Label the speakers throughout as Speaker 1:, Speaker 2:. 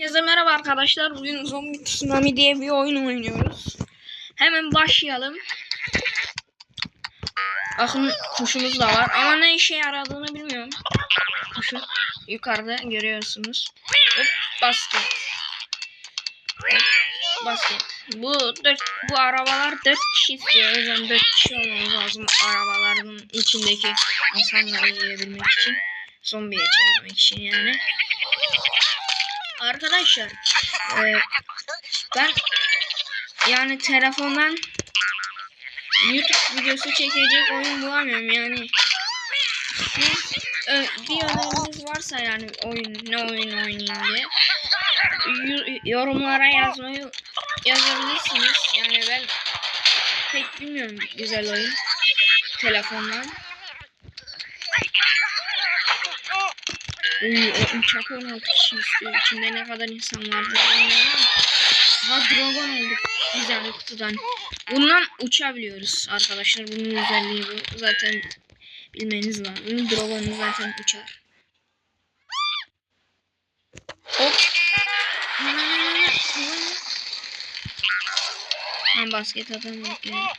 Speaker 1: Herkese merhaba arkadaşlar. Bugün Zombie Tsunami diye bir oyun oynuyoruz. Hemen başlayalım. Bakın kuşumuz da var ama ne işe yaradığını bilmiyorum. Kuşun yukarıda görüyorsunuz. Hop basket. Hop, basket. Bu dört, bu arabalar dört kişi istiyor. O yüzden dört kişi olmamız lazım arabaların içindeki insanları yiyebilmek için. Zombiye çevirmek için yani. Arkadaşlar e, ben yani telefondan YouTube videosu çekecek oyun bulamıyorum yani. Siz e, bir öneriniz varsa yani oyun ne oyun oynayayım diye yorumlara yazmayı yazabilirsiniz. Yani ben pek bilmiyorum güzel oyun telefondan. Uy, o uçak 16 kişi istiyor. İçinde ne kadar insan var bilmiyorum ama. Ha dragon olduk. Güzel bir kutudan. Bundan uçabiliyoruz arkadaşlar. Bunun özelliği bu. Zaten bilmeniz lazım. Dragon zaten uçar. Hop. Ben basket atamadık ya.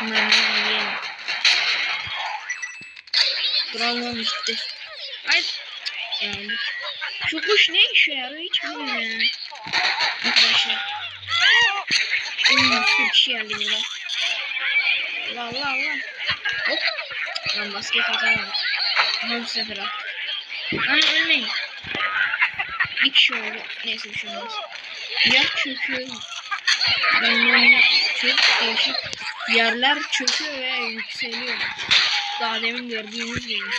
Speaker 1: Bunları yiyelim. Dragon gitti. Haydi. Yani şu kuş ne işe yarıyor hiç bilmiyorum. Arkadaşlar. Hmm, bir kişi geldi burada. Allah Allah Allah. Hop. Lan basket atamadım. Aha bu sefer at. Lan ölmeyin. Bir kişi oldu. Neyse bir şey olmaz. Yer çöküyor. Bilmem çok değişik yerler çöküyor ve yükseliyor. Daha demin gördüğünüz gibi.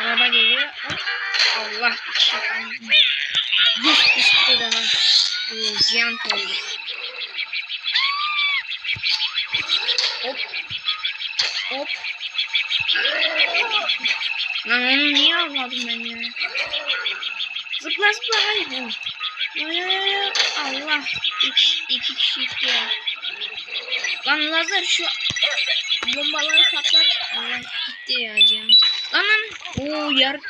Speaker 1: Araba geliyor. Allah şaka. Yüz üstü daha. Ee, Jant oldu. Hop. Hop. Lan onu niye almadım ben ya? Zıpla zıpla ay, Allah. İki, iki kişi ya. Lan lazer şu bombaları patlat. Allah gitti ya can. Lan. Oo yer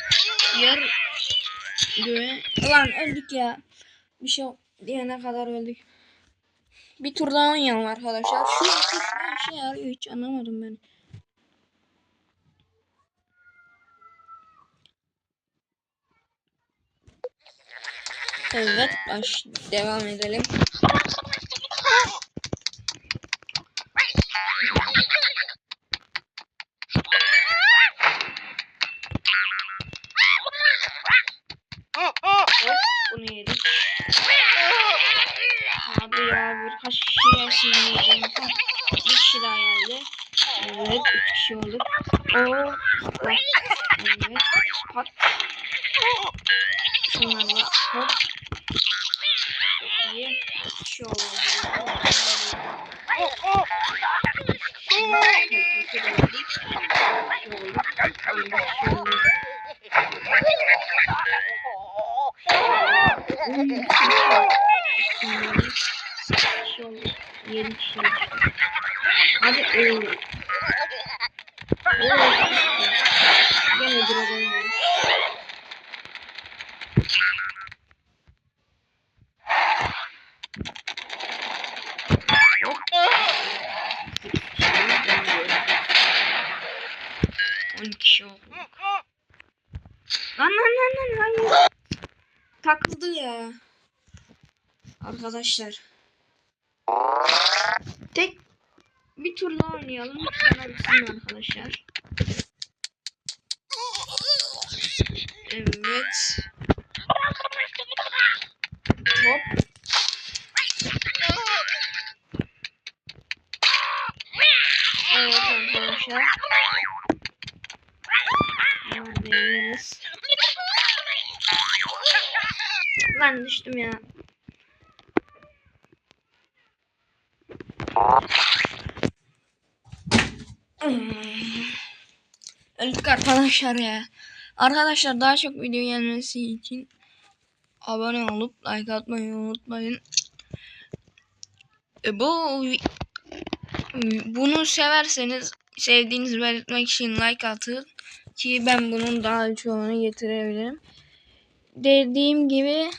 Speaker 1: yer göğe. Lan öldük ya. Bir şey diyene kadar öldük. Bir tur daha oynayalım arkadaşlar. Şu kuş ne işe yarıyor hiç anlamadım ben. Evet baş devam edelim. Evet üç kişi olduk. Oo. Bak. Evet. Pat. Şunlarla hop. İyi. Üç kişi oldu. Yedi kişi oldu. On kişi oldu. Lan lan lan lan hayır. Takıldı ya. Arkadaşlar. Tek bir tur daha oynayalım. Sonra bitsin arkadaşlar. Evet. Hop. Evet arkadaşlar. Neredeyiz? Lan düştüm ya. Öldük arkadaşlar ya. Arkadaşlar daha çok video gelmesi için abone olup like atmayı unutmayın. E, bu bunu severseniz sevdiğinizi belirtmek için like atın ki ben bunun daha çoğunu getirebilirim. Dediğim gibi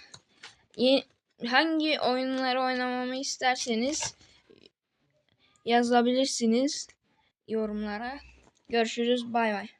Speaker 1: hangi oyunları oynamamı isterseniz yazabilirsiniz yorumlara. Görüşürüz. Bay bay.